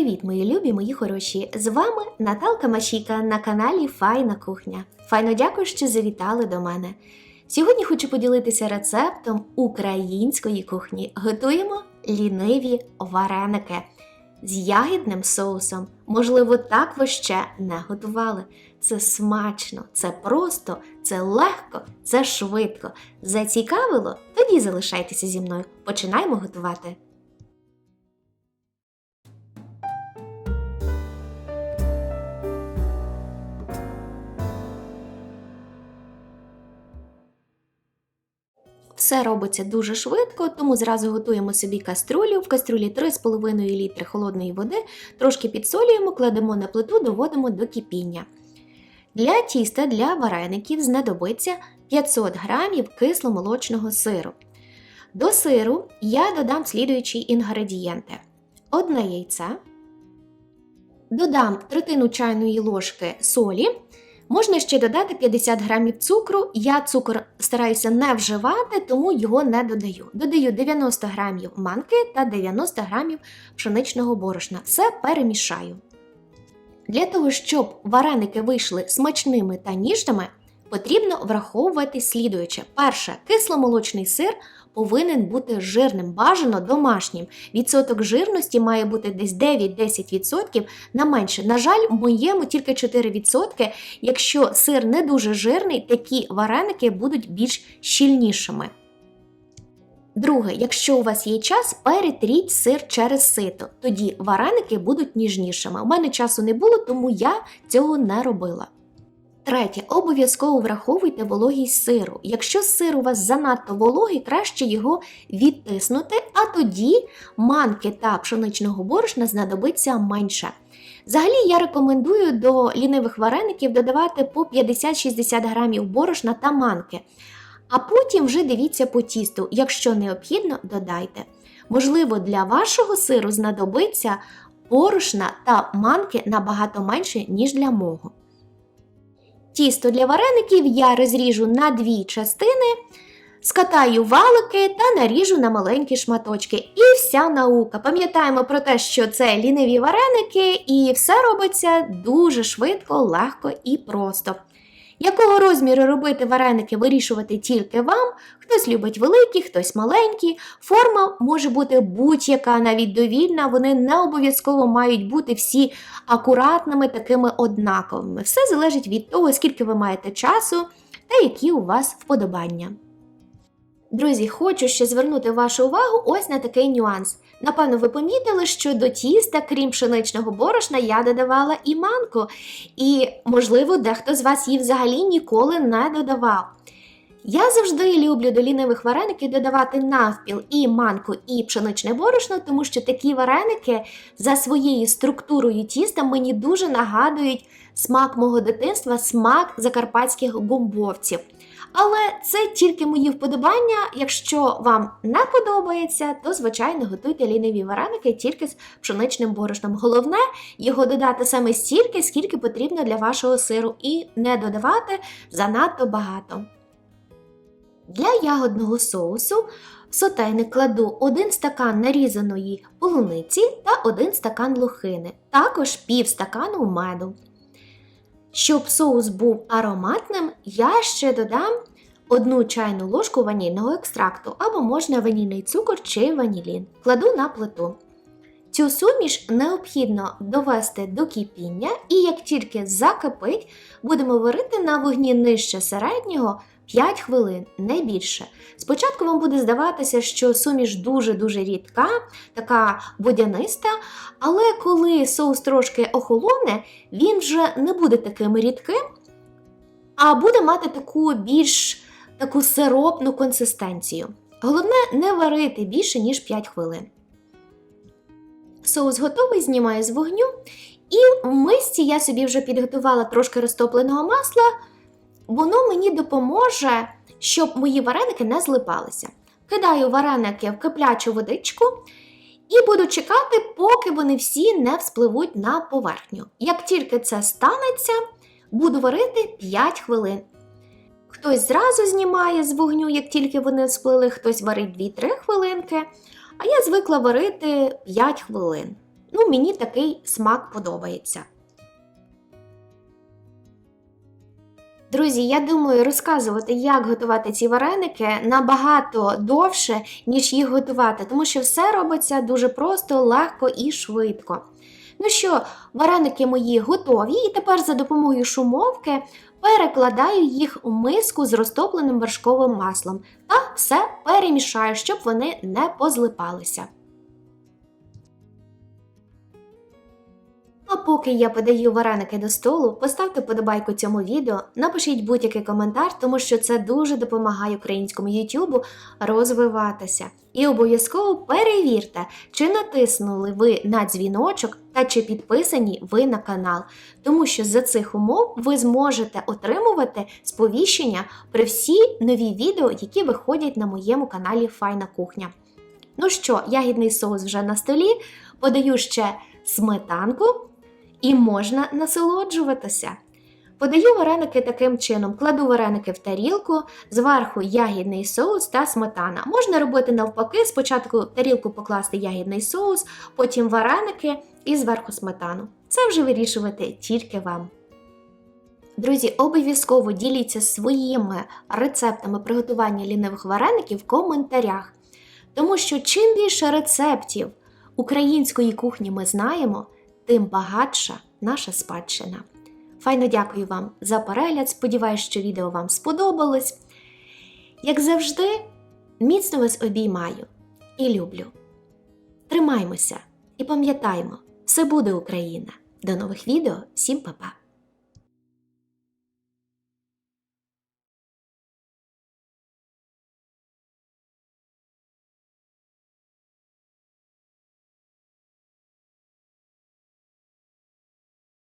Привіт, мої любі, мої хороші! З вами Наталка Машіка на каналі Файна Кухня. Файно дякую, що завітали до мене. Сьогодні хочу поділитися рецептом української кухні. Готуємо ліниві вареники з ягідним соусом. Можливо, так ви ще не готували. Це смачно, це просто, це легко, це швидко. Зацікавило? Тоді залишайтеся зі мною. Починаємо готувати. Все робиться дуже швидко, тому зразу готуємо собі каструлю. В каструлі 3,5 літри холодної води, трошки підсолюємо, кладемо на плиту, доводимо до кипіння. Для тіста для вареників знадобиться 500 г кисломолочного сиру. До сиру я додам слідуючі інгредієнти: одне яйце, додам третину чайної ложки солі. Можна ще додати 50 грамів цукру. Я цукор стараюся не вживати, тому його не додаю. Додаю 90 грамів манки та 90 грамів пшеничного борошна. Все перемішаю. Для того, щоб вареники вийшли смачними та ніжними, потрібно враховувати слідуюче. Перше, кисломолочний сир повинен бути жирним, бажано домашнім. Відсоток жирності має бути десь 9-10% на менше. На жаль, в моєму тільки 4%. Якщо сир не дуже жирний, такі вареники будуть більш щільнішими. Друге, якщо у вас є час, перетріть сир через сито. Тоді вареники будуть ніжнішими. У мене часу не було, тому я цього не робила. Третє, обов'язково враховуйте вологість сиру. Якщо сир у вас занадто вологий, краще його відтиснути, а тоді манки та пшеничного борошна знадобиться менше. Взагалі, я рекомендую до лінивих вареників додавати по 50-60 грамів борошна та манки. А потім вже дивіться по тісту, якщо необхідно, додайте. Можливо, для вашого сиру знадобиться борошна та манки набагато менше, ніж для мого. Тісто для вареників я розріжу на дві частини, скатаю валики та наріжу на маленькі шматочки. І вся наука. Пам'ятаємо про те, що це ліниві вареники, і все робиться дуже швидко, легко і просто. Якого розміру робити вареники вирішувати тільки вам, хтось любить великі, хтось маленькі. Форма може бути будь-яка, навіть довільна, вони не обов'язково мають бути всі акуратними, такими однаковими. Все залежить від того, скільки ви маєте часу та які у вас вподобання. Друзі, хочу ще звернути вашу увагу ось на такий нюанс. Напевно, ви помітили, що до тіста, крім пшеничного борошна, я додавала і манку. І, можливо, дехто з вас її взагалі ніколи не додавав. Я завжди люблю до лінивих вареників додавати навпіл і манку, і пшеничне борошно, тому що такі вареники за своєю структурою тіста мені дуже нагадують смак мого дитинства, смак закарпатських гумбовців. Але це тільки мої вподобання. Якщо вам не подобається, то звичайно готуйте ліниві вареники тільки з пшеничним борошном. Головне його додати саме стільки, скільки потрібно для вашого сиру, і не додавати занадто багато. Для ягодного соусу в сотейник кладу 1 стакан нарізаної полуниці та 1 стакан лохини, також пів стакану меду. Щоб соус був ароматним, я ще додам одну чайну ложку ванільного екстракту або можна ванільний цукор чи ванілін. Кладу на плиту. Цю суміш необхідно довести до кипіння, і як тільки закипить, будемо варити на вогні нижче середнього 5 хвилин, не більше. Спочатку вам буде здаватися, що суміш дуже-дуже рідка, така водяниста, але коли соус трошки охолоне, він вже не буде таким рідким, а буде мати таку більш таку сиропну консистенцію. Головне не варити більше, ніж 5 хвилин. Соус готовий, знімаю з вогню. І в мисці я собі вже підготувала трошки розтопленого масла. Воно мені допоможе, щоб мої вареники не злипалися. Кидаю вареники в киплячу водичку і буду чекати, поки вони всі не вспливуть на поверхню. Як тільки це станеться, буду варити 5 хвилин. Хтось зразу знімає з вогню, як тільки вони сплили, хтось варить 2-3 хвилинки, а я звикла варити 5 хвилин. Ну, мені такий смак подобається. Друзі, я думаю, розказувати, як готувати ці вареники набагато довше, ніж їх готувати, тому що все робиться дуже просто, легко і швидко. Ну що, вареники мої готові, і тепер за допомогою шумовки перекладаю їх у миску з розтопленим вершковим маслом та все перемішаю, щоб вони не позлипалися. А поки я подаю вареники до столу, поставте подобайку цьому відео, напишіть будь-який коментар, тому що це дуже допомагає українському YouTube розвиватися. І обов'язково перевірте, чи натиснули ви на дзвіночок та чи підписані ви на канал, тому що за цих умов ви зможете отримувати сповіщення про всі нові відео, які виходять на моєму каналі Файна кухня. Ну що, ягідний соус вже на столі, подаю ще сметанку і можна насолоджуватися. Подаю вареники таким чином: кладу вареники в тарілку, зверху ягідний соус та сметана. Можна робити навпаки, спочатку в тарілку покласти ягідний соус, потім вареники і зверху сметану. Це вже вирішувати тільки вам. Друзі, обов'язково діліться своїми рецептами приготування лінивих вареників в коментарях. Тому що чим більше рецептів української кухні ми знаємо, тим багатша наша спадщина. Файно дякую вам за перегляд. Сподіваюсь, що відео вам сподобалось. Як завжди, міцно вас обіймаю і люблю. Тримаймося і пам'ятаймо, все буде Україна! До нових відео, всім па-па!